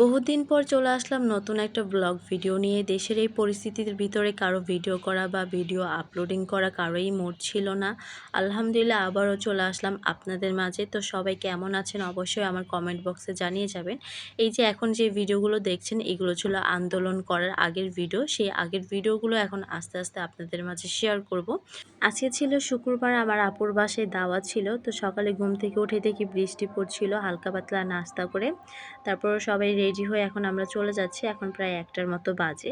বহুদিন পর চলে আসলাম নতুন একটা ব্লগ ভিডিও নিয়ে। দেশের এই পরিস্থিতির ভিতরে কারও ভিডিও করা বা ভিডিও আপলোডিং করা কারোই মোড ছিল না। আলহামদুলিল্লাহ আবারও চলে আসলাম আপনাদের মাঝে। তো সবাই কেমন আছেন অবশ্যই আমার কমেন্ট বক্সে জানিয়ে যাবেন। এই যে এখন যে ভিডিওগুলো দেখছেন, এগুলো ছিল আন্দোলন করার আগের ভিডিও সেই আগের ভিডিওগুলো এখন আস্তে আস্তে আপনাদের মাঝে শেয়ার করব। আজকে ছিল শুক্রবার, আমার আপুর বাসায় দাওয়া ছিল। তো সকালে ঘুম থেকে উঠে দেখি বৃষ্টি পড়ছিল, হালকা পাতলা নাস্তা করে। তারপর সবাই রেডি হয়ে এখন আমরা চলে যাচ্ছি এখন প্রায় একটার মতো বাজে।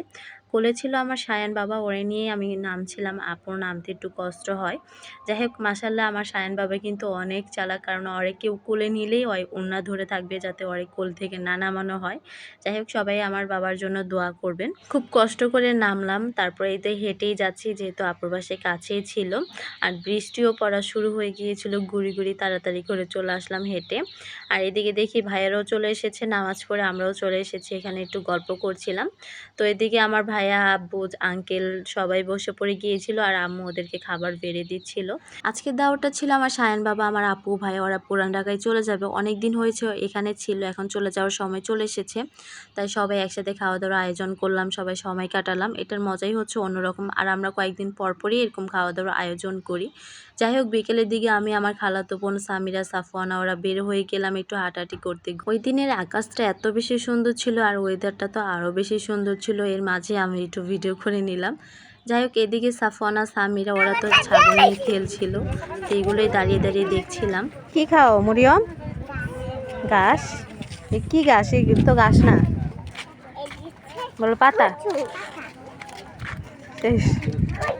কোলে ছিল আমার সায়ান বাবা, ওরে নিয়ে আমি নামছিলাম। আপুর নামতে একটু কষ্ট হয়। যাই হোক মাসাল্লাহ আমার সায়ান বাবা কিন্তু অনেক চালাক। কারণ ওরে কেউ কোলে নিলেই ওই উন্না ধরে থাকবে যাতে ওরে কোল থেকে না নামানো হয়। যাই হোক সবাই আমার বাবার জন্য দোয়া করবেন। খুব কষ্ট করে নামলাম। তারপরে এতে হেঁটেই যাচ্ছি, যেহেতু আপুর বাসে কাছেই ছিল। আর বৃষ্টিও পড়া শুরু হয়ে গিয়েছিল। গুড়ি গুড়ি তাড়াতাড়ি করে চলে আসলাম হেঁটে। আর এদিকে দেখি ভাইয়েরাও চলে এসেছে। নামাজ পড়ে আমরাও চলে এসেছি। এখানে একটু গল্প করছিলাম। তো এদিকে আমার ভাইয়া, আব্বু আঙ্কেল সবাই বসে পড়ে গিয়েছিল আর আম্মু ওদেরকে খাবার বেড়ে দিচ্ছিল। আজকের দাওয়াটা ছিল আমার সায়ন বাবা, আমার আপু, ভাই, ওরা পুরান ঢাকায় চলে যাবে। অনেক দিন হয়েছে, এখানে ছিল, এখন চলে যাওয়ার সময় চলে এসেছে। তাই সবাই একসাথে খাওয়া দাওয়ার আয়োজন করলাম, সবাই সময় কাটালাম। এটার মজাই হচ্ছে অন্যরকম, আর আমরা কয়েকদিন পর পরই এরকম খাওয়া দাওয়ার আয়োজন করি। যাই হোক, বিকেলের দিকে আমি, আমার খালাতো বোন সামিরা, সাফওয়ানা, ওরা বের হয়ে গেলাম একটু হাঁটাহাঁটি করতে। ওই দিনের আকাশটা এত বেশি সুন্দর ছিল, আর ওয়েদারটা তো আরও বেশি সুন্দর ছিল। এর মাঝে আমি একটু ভিডিও করে নিলাম। যাই হোক, এদিকে সাফওয়ানা সামিরা, ওরা তো ছাগল নিয়ে খেলছিল। এইগুলোই দাঁড়িয়ে দাঁড়িয়ে দেখছিলাম। কি খাও, মরিয়ম? গাছ কি গাছ এগুলো তো গাছ না। বলো, পাতা।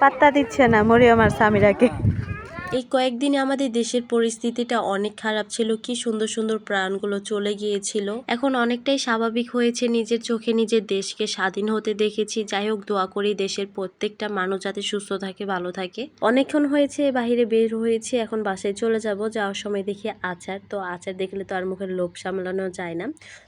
পাত্তা দিচ্ছে না মরিয়ম আর সামিরাকে। এই কয়েকদিনে আমাদের দেশের পরিস্থিতিটা অনেক খারাপ ছিল, কি সুন্দর সুন্দর প্রাণগুলো চলে গিয়েছিল। এখন অনেকটাই স্বাভাবিক হয়েছে নিজের চোখে নিজের দেশকে স্বাধীন হতে দেখেছি। যাই হোক, দোয়া করি দেশের প্রত্যেকটা মানুষ যাতে সুস্থ থাকে, ভালো থাকে। অনেকক্ষণ হয়েছে বাইরে বের হয়েছে, এখন বাসায় চলে যাব। যাওয়ার সময় দেখি আচার। তো আচার দেখলে তো আর মুখের লোভ সামলানো যায় না।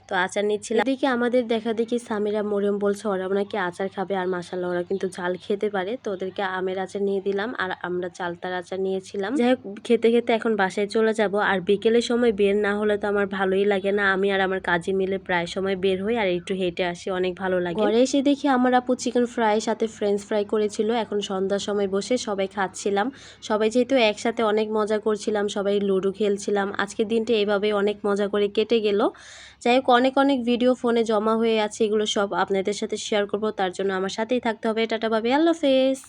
তো আচার নিচ্ছিলাম। এদিকে আমাদের দেখা দেখি সামিরা মরিয়ম বলছে ওরা নাকি আচার খাবে, আর মাসাল্লাহ ওরা কিন্তু ঝাল খেতে পারে। তো ওদেরকে আমের আচার নিয়ে দিলাম, আর আমরা চালতার আচার নিয়েছিলাম যাই হোক, খেতে খেতে এখন বাসায় চলে যাব। আর বিকেলের সময় বের না হলে তো আমার ভালোই লাগে না। আমি আর আমার কাজে মিলে প্রায় সময় বের হই আর একটু হেঁটে আসি, অনেক ভালো লাগে। ঘরে এসে দেখি আমার আপু চিকেন ফ্রাই সাথে ফ্রেঞ্চ ফ্রাই করেছিল। এখন সন্ধ্যার সময় বসে সবাই খাচ্ছিলাম। সবাই যেহেতু একসাথে অনেক মজা করছিলাম, সবাই লুডো খেলছিলাম। আজকের দিনটা এভাবে অনেক মজা করে কেটে গেল। যাই হোক, অনেক অনেক ভিডিও ফোনে জমা হয়ে আছে। এগুলো সব আপনাদের সাথে শেয়ার করব। তার জন্য আমার সাথেই থাকতে হবে। টাটা ভাবে, আল্লাহ হাফেজ।